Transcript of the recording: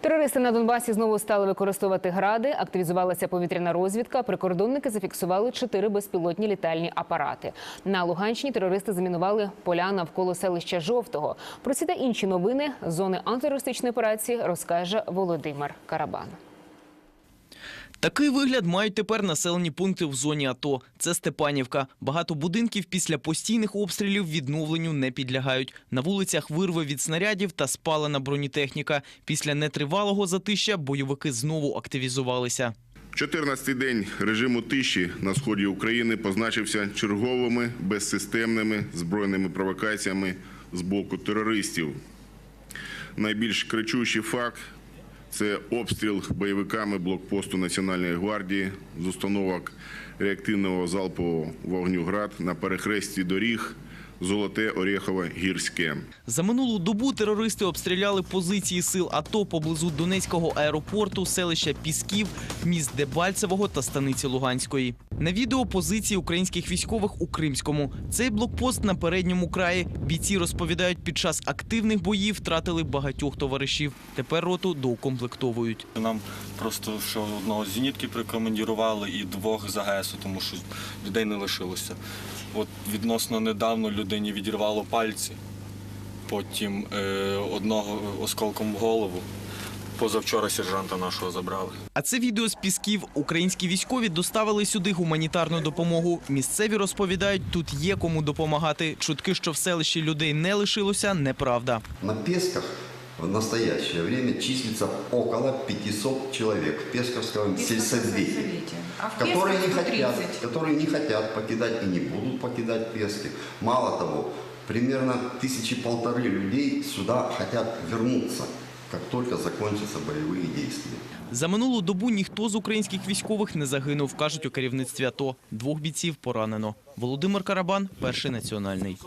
Терористи на Донбасі знову стали використовувати гради. Активізувалася повітряна розвідка. Прикордонники зафіксували чотири безпілотні літальні апарати. На Луганщині терористи замінували поля навколо селища Жовтого. Про ці та інші новини зони антитерористичної операції розкаже Володимир Карабан. Такий вигляд мають тепер населені пункти в зоні АТО. Це Степанівка. Багато будинків після постійних обстрілів відновленню не підлягають. На вулицях вирви від снарядів та спалена бронетехніка. Після нетривалого затища бойовики знову активізувалися. 14-й день режиму тиші на сході України позначився черговими безсистемними збройними провокаціями з боку терористів. Найбільш кричущий факт це обстріл бойовиками блокпосту Національної гвардії з установок реактивного залпового вогню «Град» на перехресті доріг Золоте Орєхове Гірське. За минулу добу терористи обстріляли позиції сил АТО поблизу Донецького аеропорту, селища Пісків, міст Дебальцевого та станиці Луганської. На відео позиції українських військових у Кримському. Цей блокпост на передньому краї. Бійці розповідають, під час активних боїв втратили багатьох товаришів. Тепер роту доукомплектовують. Нам просто що одного з зенітки прикомандірували і двох з АГСу, тому що людей не лишилося. От відносно недавно людині відірвало пальці, потім е, одного осколком в голову. Позавчора сержанта нашого забрали. А це відео з Пісків. Українські військові доставили сюди гуманітарну допомогу. Місцеві розповідають, тут є кому допомагати. Чутки, що в селищі людей не лишилося, неправда. На Песках в настоящее время числится около 500 человек в Песковском сельсовете, А в которые не, Пескове хотят, 130. которые не хотят покидать и не будут покидать Пески. Мало того, примерно тысячи полторы людей сюда хотят вернуться, как только закончатся боевые действия. За минулу добу ніхто з українських військових не загинув, кажуть у керівництві АТО. Двох бійців поранено. Володимир Карабан, перший національний.